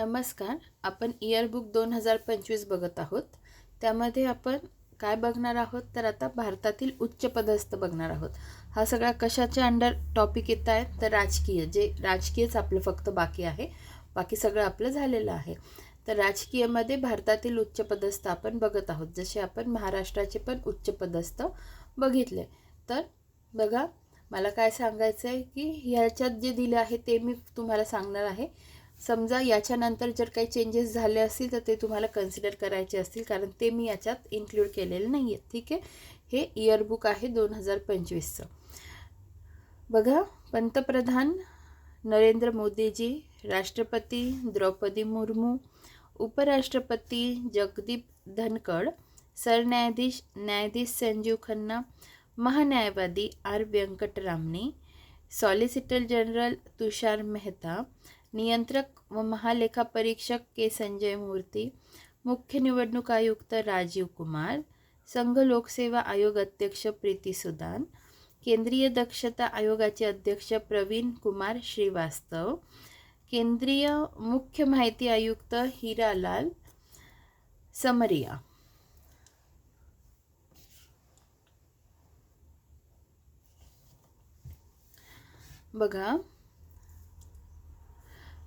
नमस्कार आपण इयरबुक दोन हजार पंचवीस बघत आहोत. त्यामध्ये आपण काय बघणार आहोत? तर आता भारतातील उच्च पदस्थ बघणार आहोत. हा सगळा कशाच्या अंडर टॉपिक येत आहे? तर राजकीय जे राजकीयच आपलं फक्त बाकी आहे. बाकी सगळं आपलं झालेलं आहे. तर राजकीयमध्ये भारतातील उच्च पदस्थ आपण बघत आहोत. जसे आपण महाराष्ट्राचे पण उच्च पदस्थ बघितले. तर बघा मला काय सांगायचं आहे की ह्याच्यात जे दिलं आहे ते मी तुम्हाला सांगणार आहे. समजा याच्यानंतर जर काही चेंजेस झाले असतील तर ते तुम्हाला कन्सिडर करायचे असतील कारण ते मी याच्यात इन्क्लूड केलेलं नाही आहेत ठीक आहे? हे इयरबुक आहे दोन हजार पंचवीसचं. बघा पंतप्रधान नरेंद्र मोदीजी राष्ट्रपती द्रौपदी मुर्मू उपराष्ट्रपती जगदीप धनकड सरन्यायाधीश न्यायाधीश Sanjiv Khanna महान्यायवादी R Venkataramani solicitor general Tushar Mehta नियंत्रक व महालेखापरीक्षक के. संजय मूर्ती मुख्य निवडणूक आयुक्त राजीव कुमार संघ लोकसेवा आयोग अध्यक्ष प्रीती सुदान केंद्रीय दक्षता आयोगाचे अध्यक्ष प्रवीण कुमार श्रीवास्तव केंद्रीय मुख्य माहिती आयुक्त हिरालाल समरिया. बघा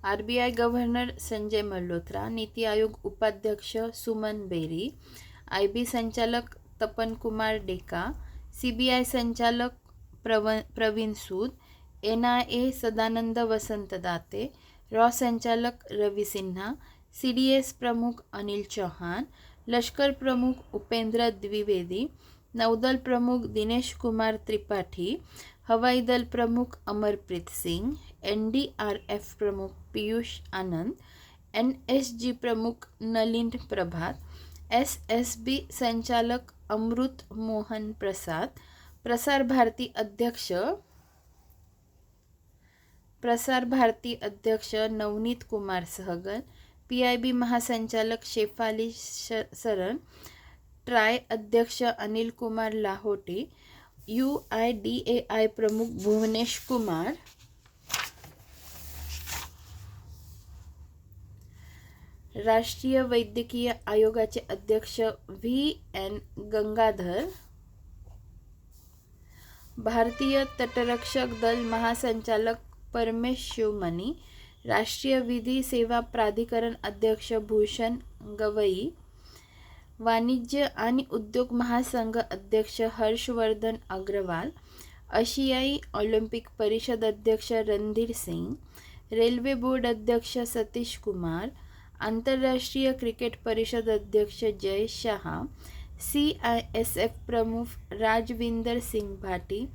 R B I governor Sanjay Malhotra NITI Aayog उपाध्यक्ष सुमन बेरी आय बी संचालक Tapan Kumar Deka C B I संचालक प्रव Praveen Sood N I A Sadanand Vasant Date raw संचालक Ravi Sinha C D S प्रमुख अनिल चौहान लष्कर प्रमुख उपेंद्र द्विवेदी नौदल प्रमुख दिनेश कुमार त्रिपाठी हवाई दल प्रमुख Amarpreet Singh N D R F प्रमुख Piyush Anand N S G प्रमुख Nalin Prabhat S S B संचालक अमृत मोहन प्रसाद प्रसार भारती अध्यक्ष प्रसार भारती अध्यक्ष Navneet Kumar Sehgal P I B महासंचालक शेफाली श सरण ट्राय अध्यक्ष Anil Kumar Lahoti U I D A I प्रमुख भुवनेश कुमार राष्ट्रीय वैद्यकीय आयोगाचे अध्यक्ष व्ही एन गंगाधर भारतीय तटरक्षक दल महासंचालक परमेश शिवमणी राष्ट्रीय विधी सेवा प्राधिकरण अध्यक्ष भूषण गवई वाणिज्य आणि उद्योग महासंघ अध्यक्ष हर्षवर्धन अग्रवाल आशियाई ऑलिम्पिक परिषद अध्यक्ष रणधीर सिंग रेल्वे बोर्ड अध्यक्ष सतीश कुमार आंतरराष्ट्रीय क्रिकेट परिषद अध्यक्ष Jay Shah C I S F प्रमुख राजविंदर सिंग भाटी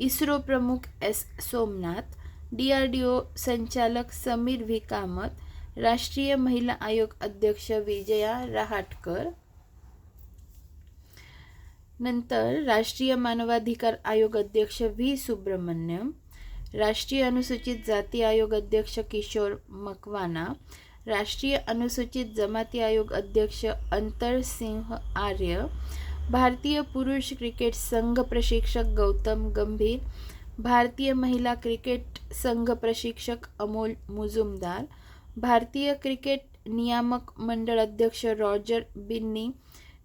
इस्रो प्रमुख S Somnath D R D O संचालक समीर व्ही कामत राष्ट्रीय महिला आयोग अध्यक्ष विजया रहाटकर नंतर राष्ट्रीय मानवाधिकार आयोग अध्यक्ष व्ही. सुब्रमण्यम राष्ट्रीय अनुसूचित जाती आयोग अध्यक्ष किशोर मकवाना राष्ट्रीय अनुसूचित जमाती आयोग अध्यक्ष अंतर सिंह आर्य भारतीय पुरुष क्रिकेट संघ प्रशिक्षक गौतम गंभीर भारतीय महिला क्रिकेट संघ प्रशिक्षक अमोल मुजुमदार भारतीय क्रिकेट नियामक मंडळ अध्यक्ष रॉजर बिन्नी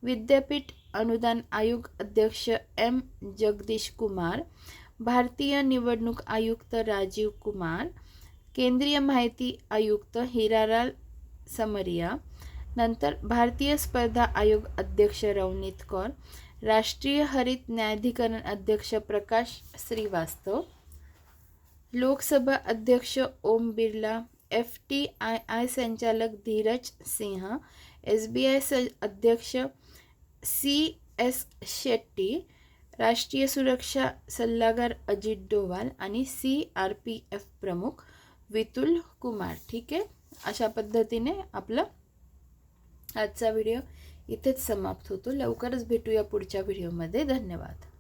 विद्यापीठ अनुदान आयोग अध्यक्ष एम. जगदीश कुमार, भारतीय निवडणूक आयुक्त राजीव कुमार, केंद्रीय माहिती आयुक्त हिरालाल समरिया, नंतर भारतीय स्पर्धा आयोग अध्यक्ष रवनीत कौर, राष्ट्रीय हरित न्यायाधिकरण अध्यक्ष प्रकाश श्रीवास्तव, लोकसभा अध्यक्ष Om Birla, F T I I संचालक Dheeraj Singh, S B I अध्यक्ष सी एस शेट्टी राष्ट्रीय सुरक्षा सल्लागार अजित डोवाल आणि सी आर पी एफ प्रमुख वितुल कुमार. ठीक आहे? अशा पद्धतीने आपला आजचा व्हिडिओ इथेच समाप्त होतो. लवकरच भेटूया पुढच्या व्हिडिओमध्ये. धन्यवाद.